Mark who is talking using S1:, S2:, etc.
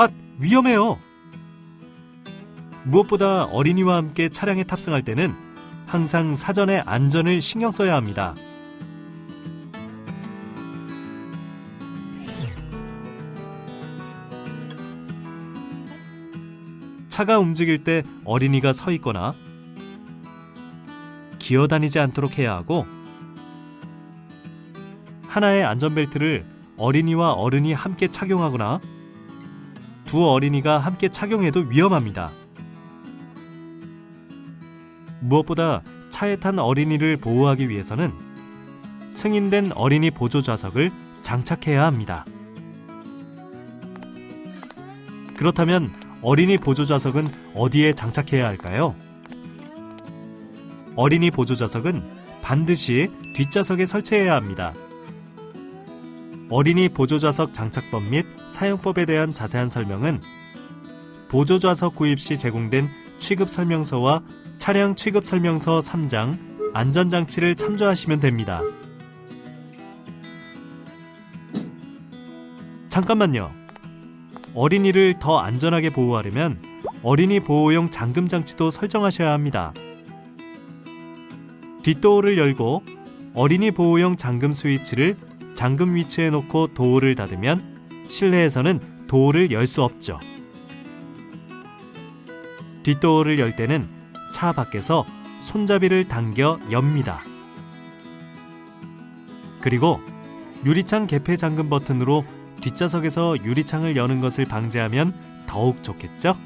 S1: 아, 위험해요. 무엇보다 어린이와 함께 차량에 탑승할 때는 항상 사전에 안전을 신경 써야 합니다. 차가 움직일 때 어린이가 서 있거나 기어다니지 않도록 해야 하고 하나의 안전벨트를 어린이와 어른이 함께 착용하거나 두 어린이가 함께 착용해도 위험합니다. 무엇보다 차에 탄 어린이를 보호하기 위해서는 승인된 어린이 보조 좌석을 장착해야 합니다. 그렇다면 어린이 보조 좌석은 어디에 장착해야 할까요? 어린이 보조 좌석은 반드시 뒷좌석에 설치해야 합니다. 어린이 보조 좌석 장착법 및 사용법에 대한 자세한 설명은 보조 좌석 구입 시 제공된 취급 설명서와 차량 취급 설명서 3장 안전장치를 참조하시면 됩니다. 잠깐만요. 어린이를 더 안전하게 보호하려면 어린이 보호용 잠금 장치도 설정하셔야 합니다. 뒷도어를 열고 어린이 보호용 잠금 스위치를 잠금 위치에 놓고 도어를 닫으면 실내에서는 도어를 열 수 없죠. 뒷도어를 열 때는 차 밖에서 손잡이를 당겨 엽니다. 그리고 유리창 개폐 잠금 버튼으로 뒷좌석에서 유리창을 여는 것을 방지하면 더욱 좋겠죠?